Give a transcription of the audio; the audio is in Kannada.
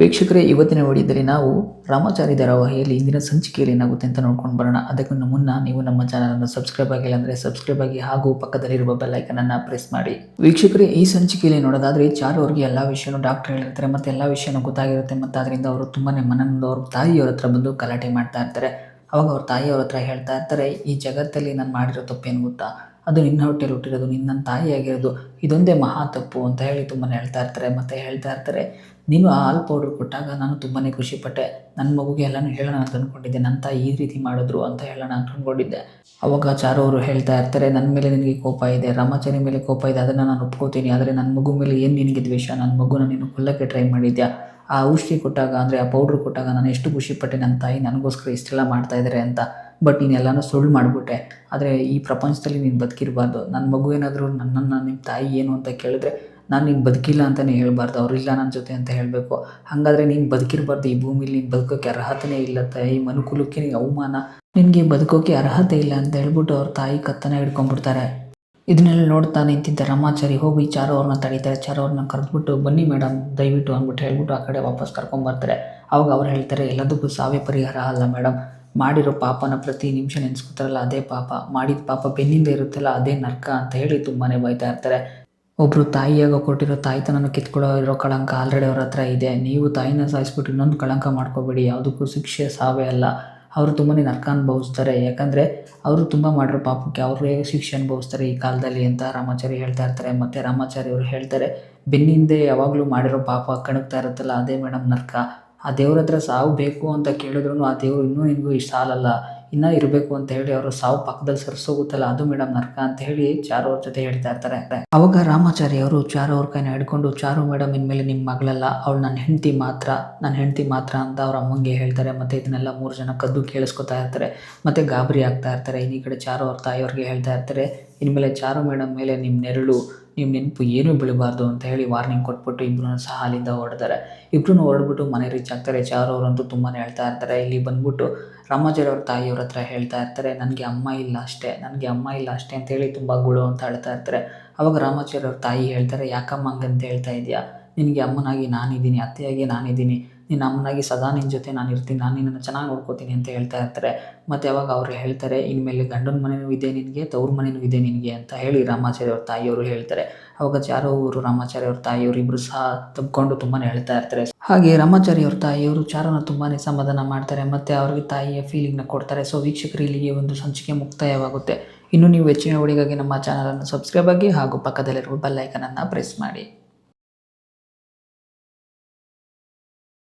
ವೀಕ್ಷಕರೇ ಇವತ್ತಿನ ವಿಡಿಯೋದಲ್ಲಿ ನಾವು ರಾಮಾಚಾರಿ ಧಾರಾವಾಹಿಯಲ್ಲಿ ಇಂದಿನ ಸಂಚಿಕೆಯಲ್ಲಿ ಏನಾಗುತ್ತೆ ಅಂತ ನೋಡ್ಕೊಂಡು ಬರೋಣ. ಅದಕ್ಕೂ ಮುನ್ನ ನೀವು ನಮ್ಮ ಚಾನಲನ್ನು ಸಬ್ಸ್ಕ್ರೈಬ್ ಆಗಿಲ್ಲ ಅಂದರೆ ಸಬ್ಸ್ಕ್ರೈಬ್ ಆಗಿ ಹಾಗೂ ಪಕ್ಕದಲ್ಲಿರುವ ಬೆಲ್ ಐಕನ್ ಅನ್ನ ಪ್ರೆಸ್ ಮಾಡಿ. ವೀಕ್ಷಕರೇ, ಈ ಸಂಚಿಕೆಯಲ್ಲಿ ನೋಡೋದಾದ್ರೆ ಚಾರು ಅವರಿಗೆ ಎಲ್ಲ ವಿಷಯನೂ ಡಾಕ್ಟರ್ ಹೇಳಿರ್ತಾರೆ, ಮತ್ತೆ ಎಲ್ಲ ವಿಷಯನೂ ಗೊತ್ತಾಗಿರುತ್ತೆ ಮತ್ತು ಅದರಿಂದ ಅವರು ತುಂಬಾನೇ ಮನನೊಂದು ಅವ್ರ ತಾಯಿಯವ್ರ ಹತ್ರ ಬಂದು ಗಲಾಟೆ ಮಾಡ್ತಾ ಇರ್ತಾರೆ. ಅವಾಗ ಅವ್ರ ತಾಯಿಯವ್ರ ಹತ್ರ ಹೇಳ್ತಾ ಇರ್ತಾರೆ, ಈ ಜಗತ್ತಲ್ಲಿ ನಾನು ಮಾಡಿರೋ ತಪ್ಪೇನು ಗೊತ್ತಾ? ಅದು ನಿನ್ನ ಹೊಟ್ಟೆಲಿ ಹುಟ್ಟಿರೋದು, ನಿನ್ನ ತಾಯಿ ಆಗಿರೋದು, ಇದೊಂದೇ ಮಹಾ ತಪ್ಪು, ಅಂತ ಹೇಳಿ ತುಂಬಾ ಹೇಳ್ತಾ ಇರ್ತಾರೆ. ಮತ್ತು ಹೇಳ್ತಾ ಇರ್ತಾರೆ, ನೀನು ಆ ಹಾಲು ಪೌಡ್ರ್ ಕೊಟ್ಟಾಗ ನಾನು ತುಂಬಾ ಖುಷಿಪಟ್ಟೆ. ನನ್ನ ಮಗುಗೆ ಎಲ್ಲನೂ ಹೇಳೋಣ ಅಂತ ಅಂದ್ಕೊಂಡಿದ್ದೆ ನನ್ನ ತಾಯಿ ಈ ರೀತಿ ಮಾಡಿದ್ರು ಅಂತ ಹೇಳೋಣ ಅಂತ ಅಂದ್ಕೊಂಡಿದ್ದೆ ಅವಾಗ ಚಾರು ಅವರು ಹೇಳ್ತಾ ಇರ್ತಾರೆ ನನ್ನ ಮೇಲೆ ನಿನಗೆ ಕೋಪ ಇದೆ. ರಾಮಾಚಾರಿ ಮೇಲೆ ಕೋಪ ಇದೆ. ಅದನ್ನು ನಾನು ಒಪ್ಕೋತೀನಿ. ಆದರೆ ನನ್ನ ಮಗು ಮೇಲೆ ಏನು ನಿನಗೆ ದ್ವೇಷ? ನನ್ನ ಮಗುನ ನೀನು ಕೊಲ್ಲಕ್ಕೆ ಟ್ರೈ ಮಾಡಿದ್ಯಾ? ಆ ಔಷಧಿ ಕೊಟ್ಟಾಗ, ಅಂದರೆ ಆ ಪೌಡ್ರ್ ಕೊಟ್ಟಾಗ ನಾನು ಎಷ್ಟು ಖುಷಿಪಟ್ಟೆ ನನ್ನ ತಾಯಿ ನನಗೋಸ್ಕರ ಇಷ್ಟೆಲ್ಲ ಮಾಡ್ತಾ ಇದ್ದಾರೆ ಅಂತ. ಬಟ್ ನೀನೆಲ್ಲನೂ ಸುಳ್ಳು ಮಾಡಿಬಿಟ್ಟೆ. ಆದರೆ ಈ ಪ್ರಪಂಚದಲ್ಲಿ ನೀನು ಬದುಕಿರಬಾರ್ದು. ನನ್ನ ಮಗು ಏನಾದರೂ ನನ್ನನ್ನು ನಿಮ್ಮ ತಾಯಿ ಏನು ಅಂತ ಕೇಳಿದ್ರೆ ನಾನು ನೀನು ಬದುಕಿಲ್ಲ ಅಂತಲೇ ಹೇಳ್ಬಾರ್ದು. ಅವರಿಲ್ಲ ನನ್ನ ಜೊತೆ ಅಂತ ಹೇಳಬೇಕು. ಹಾಗಾದರೆ ನೀನು ಬದುಕಿರಬಾರ್ದು. ಈ ಭೂಮಿಲಿ ನೀನು ಬದುಕೋಕ್ಕೆ ಅರ್ಹತೆನೇ ಇಲ್ಲ ತಾಯಿ. ಮನುಕುಲಕ್ಕೆ ಅವಮಾನ. ನಿನಗೆ ಬದುಕೋಕ್ಕೆ ಅರ್ಹತೆ ಇಲ್ಲ ಅಂತ ಹೇಳ್ಬಿಟ್ಟು ಅವ್ರ ತಾಯಿ ಕತ್ತನ ಹಿಡ್ಕೊಂಡ್ಬಿಡ್ತಾರೆ. ಇದನ್ನೆಲ್ಲ ನೋಡ್ತಾ ನಿಂತಿದ್ದ ರಾಮಾಚಾರಿ ಹೋಗಿ ಚಾರು ಅವ್ರನ್ನ ತಡೀತಾರೆ. ಚಾರು ಅವ್ರನ್ನ ಕರೆದ್ಬಿಟ್ಟು, ಬನ್ನಿ ಮೇಡಮ್ ದಯವಿಟ್ಟು ಅಂದ್ಬಿಟ್ಟು ಹೇಳ್ಬಿಟ್ಟು ಆ ಕಡೆ ವಾಪಸ್ ಕರ್ಕೊಂಬರ್ತಾರೆ ಅವಾಗ ಅವ್ರು ಹೇಳ್ತಾರೆ, ಎಲ್ಲದಕ್ಕೂ ಸಾವೇ ಪರಿಹಾರ ಅಲ್ಲ ಮೇಡಮ್ ಮಾಡಿರೋ ಪಾಪನ ಪ್ರತಿ ನಿಮಿಷ ನೆನೆಸ್ಕೊತಾರಲ್ಲ, ಅದೇ ಪಾಪ. ಮಾಡಿದ ಪಾಪ ಬೆನ್ನಿಂದ ಇರುತ್ತಲ್ಲ, ಅದೇ ನರ್ಕ ಅಂತ ಹೇಳಿ ತುಂಬಾ ಬೈತಾ ಇರ್ತಾರೆ. ಒಬ್ಬರು ತಾಯಿಯಾಗ ಕೊಟ್ಟಿರೋ ತಾಯಿತನನ್ನು ಕಿತ್ಕೊಳ್ಳೋ ಇರೋ ಕಳಂಕ ಆಲ್ರೆಡಿ ಅವ್ರ ಹತ್ರ ಇದೆ. ನೀವು ತಾಯಿನ ಸಾಯಿಸ್ಬಿಟ್ಟು ಇನ್ನೊಂದು ಕಳಂಕ ಮಾಡ್ಕೋಬೇಡಿ. ಯಾವುದಕ್ಕೂ ಶಿಕ್ಷೆ ಸಾವೇ ಅಲ್ಲ. ಅವರು ತುಂಬಾ ನರಕ ಅನುಭವಿಸ್ತಾರೆ ಯಾಕಂದರೆ ಅವರು ತುಂಬ ಮಾಡಿರೋ ಪಾಪಕ್ಕೆ ಅವರೇ ಶಿಕ್ಷೆ ಅನುಭವಿಸ್ತಾರೆ ಈ ಕಾಲದಲ್ಲಿ ಅಂತ ರಾಮಾಚಾರಿ ಹೇಳ್ತಾ ಇರ್ತಾರೆ. ಮತ್ತು ರಾಮಾಚಾರಿ ಅವರು ಹೇಳ್ತಾರೆ, ಬೆನ್ನಿಂದೆ ಯಾವಾಗಲೂ ಮಾಡಿರೋ ಪಾಪ ಕಣಕ್ತಾ ಇರುತ್ತಲ್ಲ, ಅದೇ ಮೇಡಮ್ ನರ್ಕ. ಆ ದೇವ್ರ ಹತ್ರ ಸಾವು ಬೇಕು ಅಂತ ಕೇಳಿದ್ರು ಆ ದೇವರು ಇನ್ನೂ ನಿನಗೂ ಇಷ್ಟ ಸಾಲಲ್ಲ. ಇನ್ನೂ ಇರಬೇಕು ಅಂತ ಹೇಳಿ ಅವರು ಸಾವು ಪಕ್ಕದಲ್ಲಿ ಸರಿಸೋಗುತ್ತಲ್ಲ, ಅದು ಮೇಡಮ್ ನರ್ಕ ಅಂತ ಹೇಳಿ ಚಾರು ಅವ್ರ ಜೊತೆ ಹೇಳ್ತಾ ಇರ್ತಾರೆ. ಅವಾಗ ರಾಮಾಚಾರಿ ಅವರು ಚಾರು ಅವ್ರ ಕೈನ ಹಿಡ್ಕೊಂಡು, ಚಾರು ಮೇಡಮ್, ಇನ್ಮೇಲೆ ನಿಮ್ಮ ಮಗಳಲ್ಲ, ಅವಳು ನನ್ನ ಹೆಂಡತಿ ಮಾತ್ರ ನನ್ನ ಹೆಂಡತಿ ಮಾತ್ರ ಅಂತ ಅವ್ರ ಅಮ್ಮಂಗೆ ಹೇಳ್ತಾರೆ. ಮತ್ತೆ ಇದನ್ನೆಲ್ಲ ಮೂರು ಜನ ಕದ್ದು ಕೇಳಿಸ್ಕೊತಾ ಇರ್ತಾರೆ. ಮತ್ತೆ ಗಾಬರಿ ಆಗ್ತಾ ಇರ್ತಾರೆ. ಈ ಕಡೆ ಚಾರು ಅವ್ರ ತಾಯಿಯವ್ರಿಗೆ ಹೇಳ್ತಾ ಇರ್ತಾರೆ. ಇನ್ಮೇಲೆ ಚಾರು ಮೇಡಮ್ ಮೇಲೆ ನಿಮ್ಮ ನೆರಳು ನಿಮ್ಮ ನೆನಪು ಏನೂ ಬೀಳಬಾರ್ದು ಅಂತ ಹೇಳಿ ವಾರ್ನಿಂಗ್ ಕೊಟ್ಬಿಟ್ಟು ಇಬ್ಬರೂ ಸಹ ಅಲ್ಲಿಂದ ಹೊರಡ್ತಾರೆ. ಇಬ್ಬರೂ ಹೊರಡ್ಬಿಟ್ಟು ಮನೆ ರೀಚ್ ಆಗ್ತಾರೆ. ಚಾರು ಅವರಂತೂ ತುಂಬಾ ಹೇಳ್ತಾ ಇರ್ತಾರೆ. ಇಲ್ಲಿ ಬಂದ್ಬಿಟ್ಟು ರಾಮಾಜರ್ ಅವ್ರ ತಾಯಿಯವ್ರ ಹತ್ರ ಹೇಳ್ತಾ ಇರ್ತಾರೆ, ನನಗೆ ಅಮ್ಮ ಇಲ್ಲ ಅಷ್ಟೇ, ನನಗೆ ಅಮ್ಮ ಇಲ್ಲ ಅಷ್ಟೇ ಅಂತ ಹೇಳಿ ತುಂಬ ಗುಳು ಅಂತ ಹೇಳ್ತಾ ಇರ್ತಾರೆ. ಅವಾಗ ರಾಮಾಚಾರ್ಯವ್ರ ತಾಯಿ ಹೇಳ್ತಾರೆ, ಯಾಕಮ್ಮ ಹಂಗಂತ ಹೇಳ್ತಾ ಇದೆಯಾ? ನಿನಗೆ ಅಮ್ಮನಾಗಿ ನಾನಿದ್ದೀನಿ, ಅತ್ತೆಯಾಗಿ ನಾನಿದ್ದೀನಿ. ನಿನ್ನ ಅಮ್ಮನಾಗಿ ಸದಾ ನಿನ್ನ ಜೊತೆ ನಾನು ಇರ್ತೀನಿ, ನಾನು ನಿನ್ನನ್ನು ಚೆನ್ನಾಗಿ ನೋಡ್ಕೋತೀನಿ ಅಂತ ಹೇಳ್ತಾ ಇರ್ತಾರೆ. ಮತ್ತು ಅವಾಗ ಅವ್ರು ಹೇಳ್ತಾರೆ, ಇನ್ಮೇಲೆ ಗಂಡನ ಮನೆಯೂ ಇದೆ ನಿನಗೆ, ತವ್ರ ಮನೆಯೂ ಇದೆ ನಿನಗೆ ಅಂತ ಹೇಳಿ ರಾಮಾಚಾರಿ ಅವ್ರ ತಾಯಿಯವರು ಹೇಳ್ತಾರೆ. ಅವಾಗ ಚಾರು ಅವರು, ರಾಮಾಚಾರ್ಯ ಅವ್ರ ತಾಯಿಯವರು ಇಬ್ಬರು ಸಹ ತಬ್ಕೊಂಡು ತುಂಬಾ ಹೇಳ್ತಾ ಇರ್ತಾರೆ. ಹಾಗೆ ರಾಮಾಚಾರಿ ಅವ್ರ ತಾಯಿಯವರು ಚಾರನ ತುಂಬಾ ಸಮಾಧಾನ ಮಾಡ್ತಾರೆ, ಮತ್ತು ಅವ್ರಿಗೆ ತಾಯಿಯ ಫೀಲಿಂಗ್ನ ಕೊಡ್ತಾರೆ. ಸೊ ವೀಕ್ಷಕರು ಇಲ್ಲಿಗೆ ಒಂದು ಸಂಚಿಕೆ ಮುಕ್ತಾಯವಾಗುತ್ತೆ. ಇನ್ನು ನೀವು ಹೆಚ್ಚಿನ ವಿಡಿಯೋಗಾಗಿ ನಮ್ಮ ಚಾನಲನ್ನು ಸಬ್ಸ್ಕ್ರೈಬ್ ಆಗಿ ಹಾಗೂ ಪಕ್ಕದಲ್ಲಿರುವ ಬೆಲ್ಲೈಕನನ್ನು ಪ್ರೆಸ್ ಮಾಡಿ.